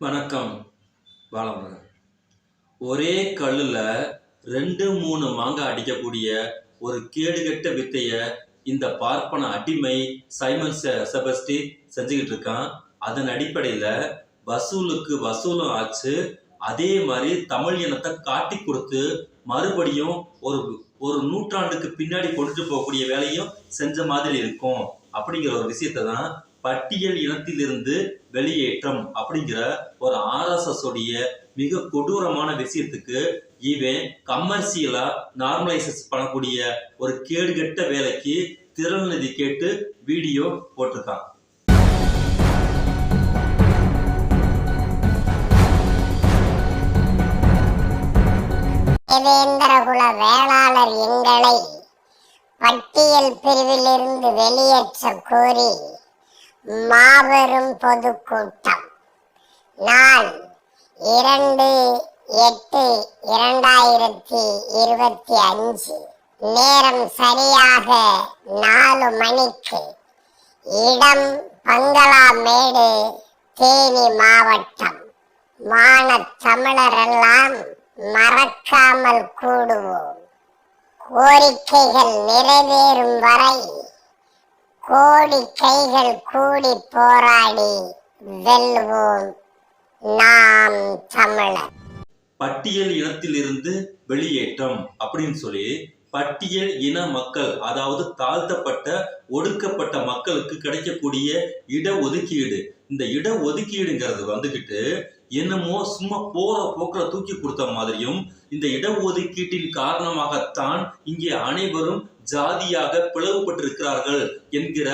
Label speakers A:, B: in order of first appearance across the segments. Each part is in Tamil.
A: வணக்கம் பாலமுருகன் ஒரே கல்லில் ரெண்டு மூணு மாங்காய் அடிக்கக்கூடிய ஒரு கேடுகெட்ட வித்தைய இந்த பார்ப்பன அடிமை சைமன் செ- செபஸ்டி செஞ்சுக்கிட்டு இருக்கான். அதன் அடிப்படையில் வசூலுக்கு வசூலும் ஆச்சு. அதே மாதிரி தமிழ் இனத்தை காட்டி கொடுத்து மறுபடியும் ஒரு ஒரு நூற்றாண்டுக்கு பின்னாடி கொண்டுட்டு போகக்கூடிய வேலையும் செஞ்ச மாதிரி இருக்கும். அப்படிங்கிற ஒரு விஷயத்தை தான் பட்டியல் இனத்திலிருந்து வெளியேற்றம் அப்படிங்கிற ஒரு ஆர்எஸ்எஸ் உடைய மிக கொடூரமான விஷயத்துக்கு இவன் கமர்ஷியலா நார்மலைசஸ் பண்ணக்கூடிய ஒரு கேடுகட்ட வேலைக்கு திறநிதி கேட்டு வீடியோ போட்டிருக்கான்.
B: தேவேந்திரகுல வேளாளர் எங்களை பட்டியல் பிரிவிலிருந்து வெளியேற்ற கோரி மாபெரும் பொதுக்கூட்டம். நான் இரண்டு எட்டு இரண்டாயிரத்தி இருபத்தி அஞ்சு. நேரம் சரியாக நாலு மணிக்கு. இடம் பங்களாமேடு தேனி மாவட்டம். மான தமிழரெல்லாம் மறக்காமல் கூடுவோம். கோரிக்கைகள் நிறைவேறும் வரை கோடி கைகள் கூடி போராடி வெல்வோம். நாம் தமிழர்.
A: பட்டியல் இனத்திலிருந்து வெளியேற்றம் அப்படின்னு சொல்லி பட்டியல் இன மக்கள் அதாவது தாழ்த்தப்பட்ட ஒடுக்கப்பட்ட மக்களுக்கு கிடைக்கக்கூடிய இட ஒதுக்கீடு. இந்த இட ஒதுக்கீடுங்கிறது வந்துகிட்டு என்னமோ சும்மா போற போக்கில் தூக்கி கொடுத்த மாதிரியும் இந்த இடஒதுக்கீட்டின் காரணமாகத்தான் இங்கே அனைவரும் ஜாதியாக பிளவுபட்டிருக்கிறார்கள் என்கிற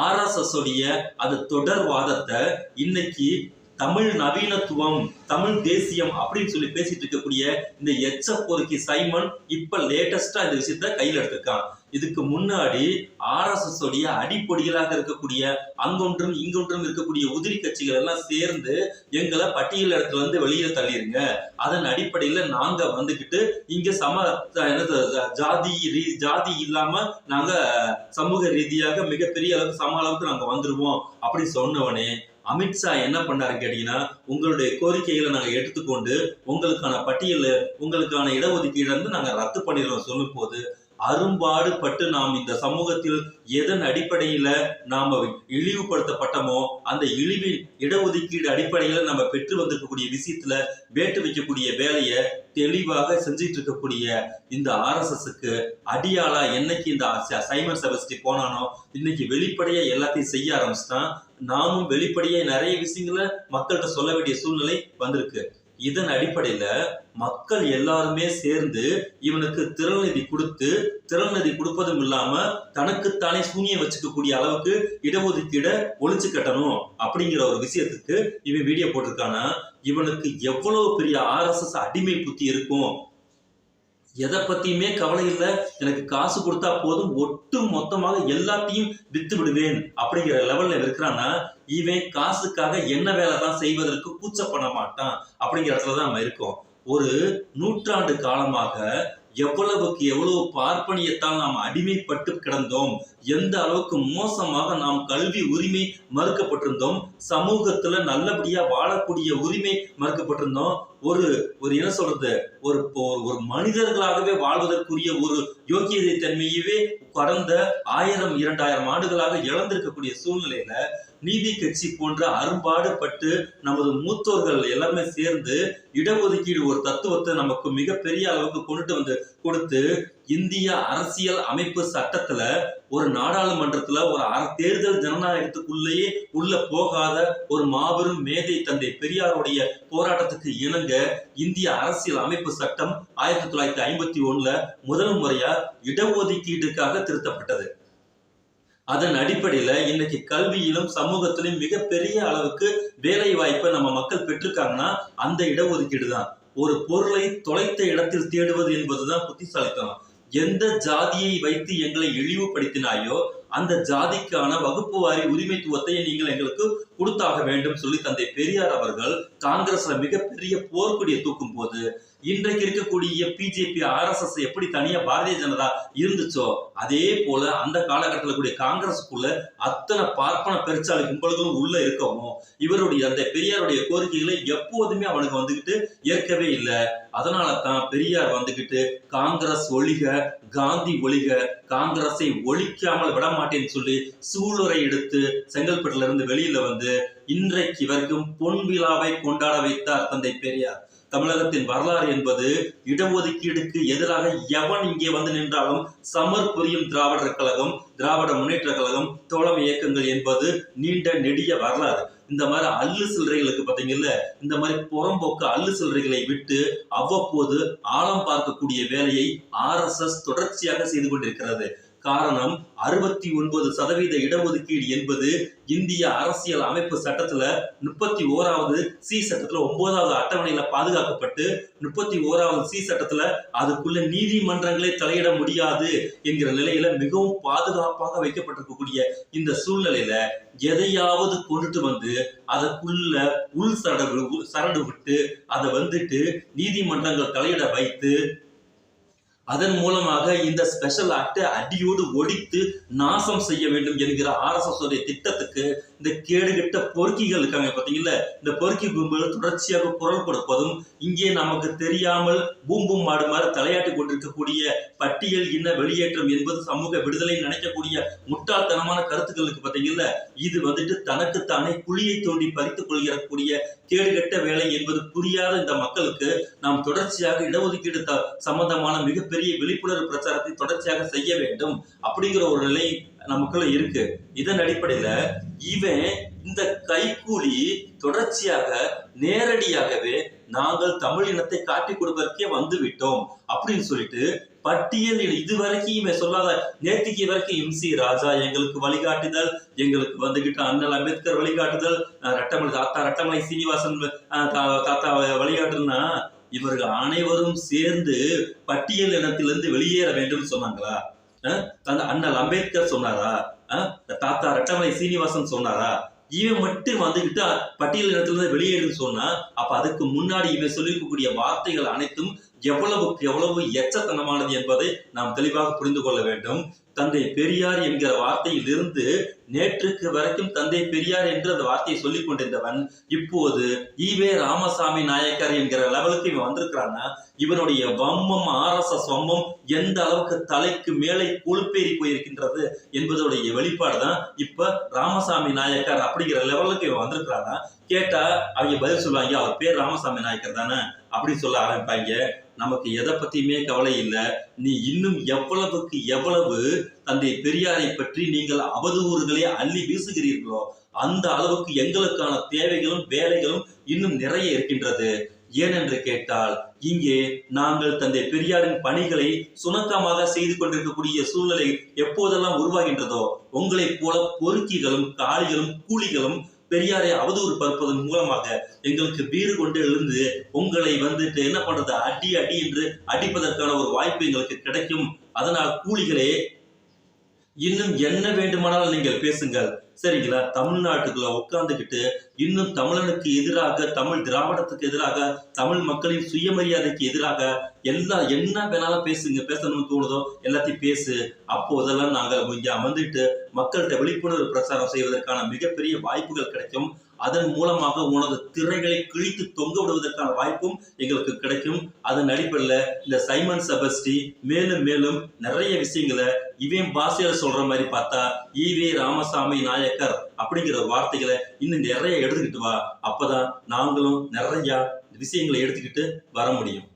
A: ஆர்எஸ்எஸ் உடைய அது தொடர்வாதத்தை இன்னைக்கு தமிழ் நவீனத்துவம் தமிழ் தேசியம் அப்படின்னு சொல்லி பேசிட்டு இருக்கக்கூடிய இந்த எச்ச பொறுக்கி சைமன் இப்ப லேட்டஸ்டா இந்த விஷயத்த கையில் எடுத்திருக்கான். இதுக்கு முன்னாடி ஆர்எஸ்எஸ் உடைய அடிப்பொடிகளாக இருக்கக்கூடிய அங்கொன்றும் இங்கொன்றும் இருக்கக்கூடிய உதிரி கட்சிகள் எல்லாம் சேர்ந்து எங்களை பட்டியல் இடத்துல இருந்து வெளியில தள்ளிருங்க. அதன் அடிப்படையில நாங்க வந்துகிட்டு இங்க சம என்னது ஜாதி ரீ- ஜாதி இல்லாம நாங்க சமூக ரீதியாக மிகப்பெரிய அளவுக்கு சம அளவுக்கு நாங்க வந்துருவோம். அப்படின்னு சொன்னவனே அமித்ஷா என்ன பண்ணாரு கேட்டீங்கன்னா உங்களுடைய கோரிக்கைகளை நாங்கள் எடுத்துக்கொண்டு உங்களுக்கான பட்டியலில் உங்களுக்கான இடஒதுக்கீடு வந்து நாங்கள் ரத்து பண்ணிடுறோம் சொல்லும் போது அரும்பாடுபட்டு நாம் இந்த சமூகத்தில் எதன் அடிப்படையில நாம இழிவுபடுத்தப்பட்டமோ அந்த இழிவின் இடஒதுக்கீடு அடிப்படையில நம்ம பெற்று வந்திருக்கக்கூடிய விஷயத்துல வேட்டு வைக்கக்கூடிய வேலையை தெளிவாக செஞ்சிட்டு இருக்கக்கூடிய இந்த ஆர்எஸ்எஸ்க்கு அடியாளா என்னைக்கு இந்த சைமன் செபஸ்டி போனானோ இன்னைக்கு வெளிப்படையா எல்லாத்தையும் செய்ய ஆரம்பிச்சுட்டான். நாமும் வெளிப்படையா நிறைய விஷயங்களை மக்கள்கிட்ட சொல்ல வேண்டிய சூழ்நிலை வந்திருக்கு. இதன் அடிப்படையில மக்கள் எல்லாருமே சேர்ந்து இவனுக்கு திறநிதி கொடுத்து திறநிதி கொடுப்பதும் இல்லாம தனக்குத்தானே சூனியம் வச்சுக்கக்கூடிய அளவுக்கு இடஒதுக்கீட ஒழிச்சு கட்டணும் அப்படிங்கிற ஒரு விஷயத்துக்கு இவன் வீடியோ போட்டிருக்கானா? இவனுக்கு எவ்வளவு பெரிய ஆர்எஸ்எஸ் அடிமை புத்தி இருக்கும் எதை பத்தியுமே கவலை இல்லை. எனக்கு காசு கொடுத்தா போதும். ஒட்டு மொத்தமாக எல்லாத்தையும் வித்து விடுவேன் அப்படிங்கிற லெவல்ல இருக்கிறான்னா இவன் காசுக்காக என்ன வேலை தான் செய்வதற்கு கூச்சப்பட மாட்டான் அப்படிங்கிற இடத்துல தான் நம்ம இருக்கோம். ஒரு நூற்றாண்டு காலமாக எவ்வளவுக்கு எவ்வளவு பார்ப்பனியத்தால் நாம் அடிமைப்பட்டு கிடந்தோம். எந்த அளவுக்கு மோசமாக நாம் கல்வி உரிமை மறுக்கப்பட்டிருந்தோம் சமூகத்துல நல்லபடியா வாழக்கூடிய உரிமை மறுக்கப்பட்டிருந்தோம் ஒரு ஒரு என்ன சொல்றது ஒரு ஒரு- மனிதர்களாகவே வாழ்வதற்குரிய ஒரு யோக்கியதை தன்மையவே கடந்த ஆயிரம் இரண்டாயிரம் ஆண்டுகளாக இழந்திருக்கக்கூடிய சூழ்நிலையில நீதி கட்சி போன்ற அரும்பாடுபட்டு நமது மூத்தோர்கள் எல்லாமே சேர்ந்து இடஒதுக்கீடு ஒரு தத்துவத்தை நமக்கு மிகப்பெரிய அளவுக்கு கொண்டுட்டு வந்து கொடுத்து இந்திய அரசியல் அமைப்பு சட்டத்துல ஒரு நாடாளுமன்றத்துல ஒரு தேர்தல் ஜனநாயகத்துக்குள்ளேயே உள்ள போகாத ஒரு மாபெரும் மேதை தந்தை பெரியாருடைய போராட்டத்துக்கு இணங்க இந்திய அரசியல் அமைப்பு சட்டம் ஆயிரத்தி தொள்ளாயிரத்தி ஐம்பத்தி ஒண்ணுல முதல் முறையா இடஒதுக்கீட்டுக்காக திருத்தப்பட்டது. அதன் அடிப்படையில இன்னைக்கு கல்வியிலும் சமூகத்திலும் மிகப்பெரிய அளவுக்கு வேலை வாய்ப்பை நம்ம மக்கள் பெற்றிருக்காங்கன்னா அந்த இடஒதுக்கீடு தான் ஒரு பொருளை தொலைத்த இடத்தில் தேடுவது என்பதுதான் புத்திசாலித்தனம். எந்த ஜாதியை வைத்து எங்களை இழிவுபடுத்தினாயோ அந்த ஜாதிக்கான வகுப்பு வாரி உரிமைத்துவத்தை நீங்கள் எங்களுக்கு கொடுத்தாக வேண்டும் சொல்லி தந்தை பெரியார் அவர்கள் காங்கிரஸ்ல மிகப்பெரிய போர்க்கொடியை தூக்கும் போது இன்றைக்கு இருக்கக்கூடிய பிஜேபி ஆர்எஸ்எஸ் எப்படி தனியா பாரதிய ஜனதா இருந்துச்சோ அதே போல அந்த காலகட்டத்தில் கூடிய காங்கிரஸுக்குள்ள அத்தனை பார்ப்பன பெருச்சாலை கும்பல்களும் உள்ள இருக்கவும் இவருடைய அந்த பெரியாருடைய கோரிக்கைகளை எப்போதுமே அவனுக்கு வந்துகிட்டு ஏற்கவே இல்லை. அதனால தான் பெரியார் வந்துகிட்டு காங்கிரஸ் ஒழிக காந்தி ஒழிக காங்கிரஸை ஒழிக்காமல் விட மாட்டேன்னு சொல்லி சூளுரை எடுத்து செங்கல்பட்டுல இருந்து வெளியில வந்து இன்றைக்கு வரைக்கும் பொன் விழாவை கொண்டாட வைத்தார் தந்தை பெரியார். தமிழகத்தின் வரலாறு என்பது இடஒதுக்கீடுக்கு எதிராக எவன் இங்கே வந்து நின்றாலும் சமர் புரியும் திராவிடர் கழகம் திராவிட முன்னேற்ற கழகம் தோழமை இயக்கங்கள் என்பது நீண்ட நெடிய வரலாறு. இந்த மாதிரி அல்லு சில்லறைகளுக்கு பாத்தீங்கல்ல இந்த மாதிரி புறம்போக்கு அல்லு சில்லறைகளை விட்டு அவ்வப்போது ஆழம் பார்க்கக்கூடிய வேலையை ஆர்எஸ்எஸ் தொடர்ச்சியாக செய்து கொண்டிருக்கிறது. காரணம் அறுபத்தி ஒன்பது சதவீத இடஒதுக்கீடு என்பது இந்திய அரசியல் அமைப்பு சட்டத்துல முப்பத்தி ஓராவது சி சட்டத்துல ஒன்பதாவது அட்டவணையில பாதுகாக்கப்பட்டு முப்பத்தி ஓராவது சி சட்டத்துல அதுக்குள்ள நீதிமன்றங்களே தலையிட முடியாது என்கிற நிலையில மிகவும் பாதுகாப்பாக வைக்கப்பட்டிருக்கக்கூடிய இந்த சூழ்நிலையில எதையாவது கொண்டுட்டு வந்து அதற்குள்ள உள் சரடு சரடு விட்டு அதை வந்துட்டு நீதிமன்றங்கள் தலையிட வைத்து அதன் மூலமாக இந்த ஸ்பெஷல் ஆக்டை அடியோடு ஒடித்து நாசம் செய்ய வேண்டும் என்கிற ஆர்எஸ்எஸ் திட்டத்துக்கு இந்த கேடுகெட்ட பொறுக்கிகள் இருக்காங்க பாத்தீங்களா? இந்த பொறுக்கி கும்பல் தொடர்ச்சியாக குரல் கொடுப்பதும் இங்கே நமக்கு தெரியாமல் பூம்பும் மாடு மாதிரி தலையாட்டி கொண்டிருக்கக்கூடிய பட்டியல் இன வெளியேற்றம் என்பது சமூக விடுதலை நினைக்கக்கூடிய முட்டாள்தனமான கருத்துக்களுக்கு பார்த்தீங்களா இது வந்துட்டு தனக்குத்தானே குழியை தோண்டி பறித்துக் கொள்கிறக்கூடிய கேடுகெட்ட வேலை என்பது புரியாத இந்த மக்களுக்கு நாம் தொடர்ச்சியாக இடஒதுக்கீடு சம்பந்தமான மிகப்பெரிய விழிப்புணர்வு பிரச்சாரத்தை தொடர்ச்சியாக செய்ய வேண்டும் அப்படிங்கிற ஒரு நிலை நமக்குள்ள இருக்கு. இதன் அடிப்படையில இவன் இந்த கைக்கூலி தொடர்ச்சியாக நேரடியாகவே நாங்கள் தமிழ் இனத்தை காட்டிக் கொடுப்பதற்கே வந்து விட்டோம் அப்படின்னு சொல்லிட்டு பட்டியல் இதுவரைக்கும் இவன் சொல்லாத நேத்திக்கு வரைக்கும் எம்சி ராஜா எங்களுக்கு வழிகாட்டுதல் எங்களுக்கு வந்துகிட்ட அண்ணல் அம்பேத்கர் வழிகாட்டுதல் அஹ் ரட்டமலை தாத்தா ரட்டமலை சீனிவாசன் அஹ் தா- தாத்தா வழிகாட்டுனா இவர்கள் அனைவரும் சேர்ந்து பட்டியல் இனத்திலிருந்து வெளியேற வேண்டும் சொன்னாங்களா? அஹ் அந்த அண்ணல் அம்பேத்கர் சொன்னாரா? தாத்தா ரெட்டமலை சீனிவாசன் சொன்னாரா? இவன் மட்டும் வந்துகிட்டு பட்டியல் இனத்திலிருந்து வெளியேறுன்னு சொன்னா அப்ப அதுக்கு முன்னாடி இவன் சொல்லியிருக்கக்கூடிய வார்த்தைகள் அனைத்தும் எவ்வளவுக்கு எவ்வளவு எச்சத்தனமானது என்பதை நாம் தெளிவாக புரிந்து கொள்ள வேண்டும். தந்தை பெரியார் என்கிற வார்த்தையிலிருந்து நேற்றுக்கு வரைக்கும் தந்தை பெரியார் என்று அந்த வார்த்தையை சொல்லிக் கொண்டிருந்தவன் இப்போது ஈவே ராமசாமி நாயக்கர் என்கிற லெவலுக்கு இவன் வந்திருக்கிறான்னா இவனுடைய வம்மம் ஆர்எஸ்எஸ் வம்மம் எந்த அளவுக்கு தலைக்கு மேலே கொழுப்பேறி போயிருக்கின்றது என்பதோடைய வெளிப்பாடு தான் இப்ப ராமசாமி நாயக்கர் அப்படிங்கிற லெவலுக்கு இவன் வந்திருக்கிறான்னா கேட்டா அவங்க பதில் சொல்லுவாங்க அவர் பேர் ராமசாமி நாயக்கர் தானே? அப்படின்னு சொல்ல ஆரம்பிப்பாங்க. நமக்கு எதை பத்தியுமே கவலை இல்லை. நீ இன்னும் எவ்வளவுக்கு எவ்வளவு தந்தை பெரியாரை பற்றி நீங்கள் அவதூறுகளை அள்ளி வீசுகிறீர்களோ அந்த அளவுக்கு எங்களுக்கான தேவைகளும் வேலைகளும் இன்னும் நிறைய இருக்கின்றது. ஏனென்று கேட்டால் இங்கே நாங்கள் தந்தை பெரியாரின் பணிகளை சுணக்கமாக செய்து கொண்டிருக்கக்கூடிய சூழ்நிலை எப்போதெல்லாம் உருவாகின்றதோ உங்களைப் போல பொறுக்கிகளும் காளிகளும் கூலிகளும் பெரியாரை அவதூறு பரப்பதன் மூலமாக எங்களுக்கு வீறு கொண்டு எழுந்து உங்களை வந்துட்டு என்ன பண்றது? அடி அடி என்று அடிப்பதற்கான ஒரு வாய்ப்பு எங்களுக்கு கிடைக்கும். அதனால் கூலிகளே இன்னும் என்ன வேண்டுமானாலும் நீங்கள் பேசுங்கள். சரிங்களா? தமிழ்நாட்டுக்குள்ள உட்கார்ந்துக்கிட்டு இன்னும் தமிழனுக்கு எதிராக தமிழ் திராவிடத்துக்கு எதிராக தமிழ் மக்களின் சுயமரியாதைக்கு எதிராக எல்லா என்ன வேணாலும் பேசுங்க. பேசணும்னு தோணுதோ எல்லாத்தையும் பேசு. அப்போதெல்லாம் நாங்கள் இங்க அமர்ந்துட்டு மக்கள்கிட்ட விழிப்புணர்வு பிரச்சாரம் செய்வதற்கான மிகப்பெரிய வாய்ப்புகள் கிடைக்கும். அதன் மூலமாக உனது திரைகளை கிழித்து தொங்க விடுவதற்கான வாய்ப்பும் எங்களுக்கு கிடைக்கும். அதன் அடிப்படையில் இந்த சைமன் செபஸ்டி மேலும் மேலும் நிறைய விஷயங்களை இவன் பாஷையில சொல்ற மாதிரி பார்த்தா ஈவே ராமசாமி நாயக்கர் அப்படிங்கிற வார்த்தைகளை இன்னும் நிறைய எடுத்துக்கிட்டு வா. அப்பதான் நாங்களும் நிறைய விஷயங்களை எடுத்துக்கிட்டு வர முடியும்.